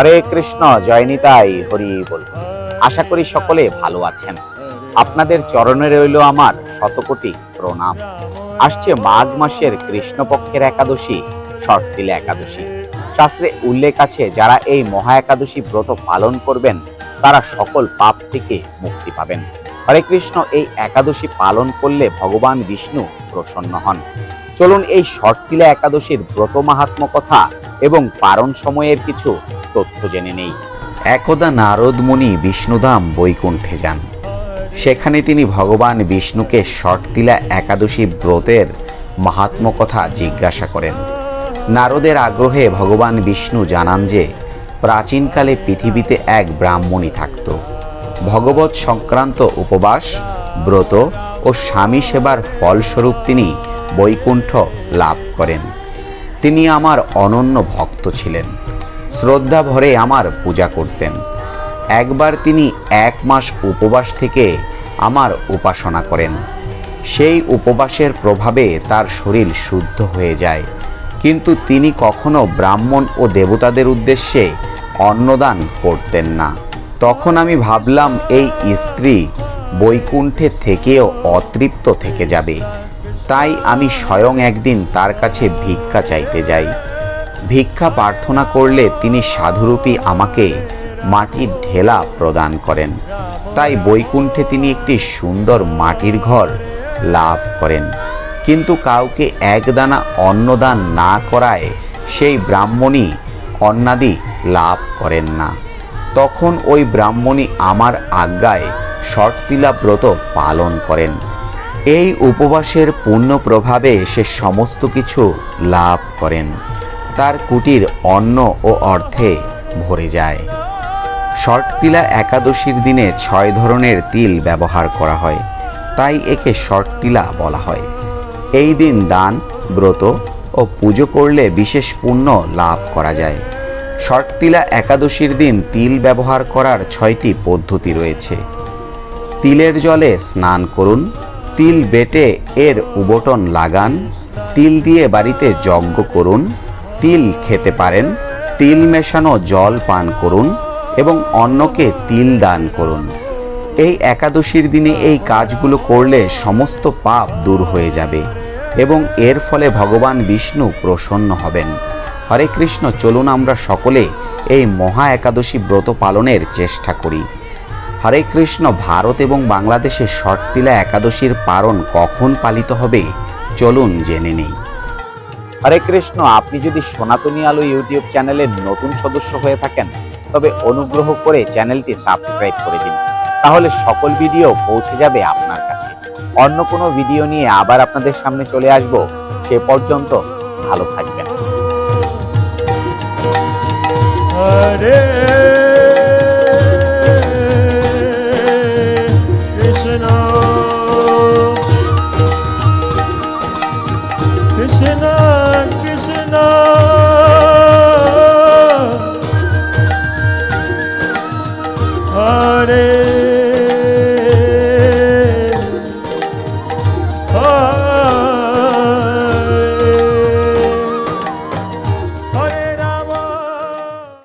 হরে কৃষ্ণ, জয় নিতাই, হরি বল। আশা করি সকলে ভালো আছেন। আপনাদের চরণে রইল আমার শতকোটি প্রণাম। আসছে মাঘ মাসের কৃষ্ণপক্ষের একাদশী, শর্তিলা একাদশী। শাস্ত্রে উল্লেখ আছে, যারা এই মহা একাদশী ব্রত পালন করবেন, তারা সকল পাপ থেকে মুক্তি পাবেন। হরে কৃষ্ণ, এই একাদশী পালন করলে ভগবান বিষ্ণু প্রসন্ন হন। চলুন এই শর্তিলা একাদশীর ব্রত মাহাত্ম কথা এবং পারণ সময়ের কিছু তথ্য জেনে নেই। একদা নারদ মুনি বিষ্ণুধাম বৈকুণ্ঠে যান। সেখানে তিনি ভগবান বিষ্ণুকে শর্তিলা একাদশী ব্রতের মাহাত্ম কথা জিজ্ঞাসা করেন। নারদের আগ্রহে ভগবান বিষ্ণু জানান যে, প্রাচীনকালে পৃথিবীতে এক ব্রাহ্মণী থাকত। ভগবত সংক্রান্ত উপবাস, ব্রত ও স্বামী সেবার ফলস্বরূপ তিনি বৈকুণ্ঠ লাভ করেন। তিনি আমার অনন্য ভক্ত ছিলেন। শ্রদ্ধা ভরে আমার পূজা করতেন। একবার তিনি এক মাস উপবাস থেকে আমার উপাসনা করেন। সেই উপবাসের প্রভাবে তার শরীর শুদ্ধ হয়ে যায়। কিন্তু তিনি কখনো ব্রাহ্মণ ও দেবতাদের উদ্দেশ্যে অন্নদান করতেন না। তখন আমি ভাবলাম, এই স্ত্রী বৈকুণ্ঠে থেকেও অতৃপ্ত থেকে যাবে। তাই আমি স্বয়ং একদিন তার কাছে ভিক্ষা চাইতে যাই। ভিক্ষা প্রার্থনা করলে তিনি সাধুরূপী আমাকে মাটির ঢেলা প্রদান করেন। তাই বৈকুণ্ঠে তিনি একটি সুন্দর মাটির ঘর লাভ করেন। কিন্তু কাউকে একদানা অন্নদান না করায় সেই ব্রাহ্মণী অন্নাদি লাভ করেন না। তখন ওই ব্রাহ্মণী আমার আজ্ঞায় শর্তিলা ব্রত পালন করেন। এই উপবাসের পূর্ণ প্রভাবে সে সমস্ত কিছু লাভ করেন। তার কুটির অন্ন ও অর্থে ভরে যায়। শর্টতিলা একাদশীর দিনে ছয় ধরনের তিল ব্যবহার করা হয়। তাই একে শর্টতিলা বলা হয়। এই দিন দান, ব্রত ও পুজো করলে বিশেষ পুণ্য লাভ করা যায়। শর্টতিলা একাদশীর দিন তিল ব্যবহার করার ছয়টি পদ্ধতি রয়েছে। তিলের জলে স্নান করুন, তিল বেটে এর উবটন লাগান, তিল দিয়ে বাড়িতে যজ্ঞ করুন তিল খেতে পারেন। তিল মেশানো জল পান করুন এবং অন্যকে তিল দান করুন। এই একাদশীর দিনে এই কাজগুলো করলে সমস্ত পাপ দূর হয়ে যাবে এবং এর ফলে ভগবান বিষ্ণু প্রসন্ন হবেন। হরে কৃষ্ণ, চলুন আমরা সকলে এই মহা একাদশী ব্রত পালনের চেষ্টা করি। হরে কৃষ্ণ, ভারত এবং বাংলাদেশে শর্তিলা একাদশীর পারণ কখন পালিত হবে? চলুন জেনে নেই। হরে কৃষ্ণ, আপনি যদি সনাতনী আলো ইউটিউব চ্যানেলের নতুন সদস্য হয়ে থাকেন, তবে অনুগ্রহ করে চ্যানেলটি সাবস্ক্রাইব করে দিন। তাহলে সকল ভিডিও পৌঁছে যাবে আপনার কাছে। অন্য কোনো ভিডিও নিয়ে আবার আপনাদের সামনে চলে আসব। সে পর্যন্ত ভালো থাকবেন। Hare Hare